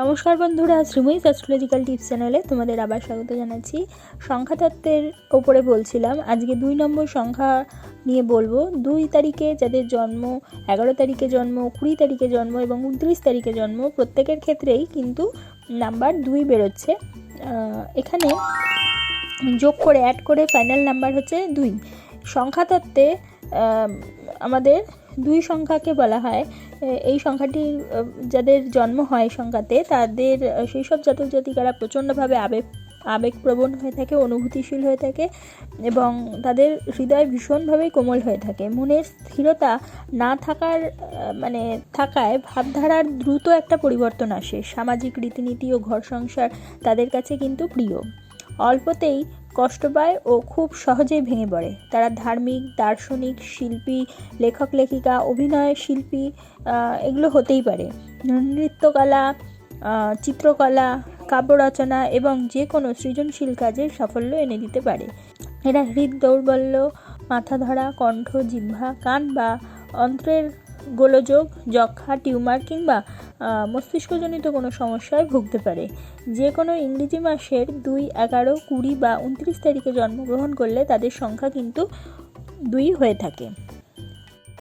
নমস্কার বন্ধুরা Sreemoyee astrological tips চ্যানেলে তোমাদের আবার স্বাগত জানাচ্ছি। সংখ্যাতত্ত্বের ওপরে বলছিলাম, আজকে দুই নম্বর সংখ্যা নিয়ে বলব। দুই তারিখে যাদের জন্ম, এগারো তারিখে জন্ম, কুড়ি তারিখে জন্ম এবং উনত্রিশ তারিখে জন্ম, প্রত্যেকের ক্ষেত্রেই কিন্তু নাম্বার দুই বেরোচ্ছে। এখানে যোগ করে অ্যাড করে ফাইনাল নাম্বার হচ্ছে দুই। সংখ্যাতত্ত্বে আমাদের দুই সংখ্যাকে বলা হয়। এই সংখ্যাটির আহ, যাদের জন্ম হয় সংখ্যাতে তাদের সেই সব জাতক জাতিকারা প্রচণ্ডভাবে আবেগ আবেগপ্রবণ হয়ে থাকে অনুভূতিশীল হয়ে থাকে এবং তাদের হৃদয় ভীষণভাবেই কোমল হয়ে থাকে। মনের স্থিরতা না থাকার মানে থাকায় ভাবধারার দ্রুত একটা পরিবর্তন আসে। সামাজিক রীতিনীতি ও ঘর সংসার তাদের কাছে কিন্তু প্রিয়। অল্পতেই কষ্ট পায় ও খুব সহজেই ভেঙে পড়ে। তারা ধার্মিক, দার্শনিক, শিল্পী, লেখক, লেখিকা, অভিনয় শিল্পী এগুলো হতেই পারে। নৃত্যকলা চিত্রকলা কাব্য রচনা এবং যে কোনো সৃজনশীল কাজে সাফল্য এনে দিতে পারে। এরা হৃদ দৌর্বল্য মাথা ধরা কণ্ঠ, জিহ্বা, কান বা অন্ত্রের গোলযোগ যক্ষা টিউমার কিংবা মস্তিষ্কজনিত কোনো সমস্যায় ভুগতে পারে। যে কোনো ইংরেজি মাসের দুই, এগারো, কুড়ি বা উনত্রিশ তারিখে জন্মগ্রহণ করলে তাদের সংখ্যা কিন্তু দুই হয়ে থাকে।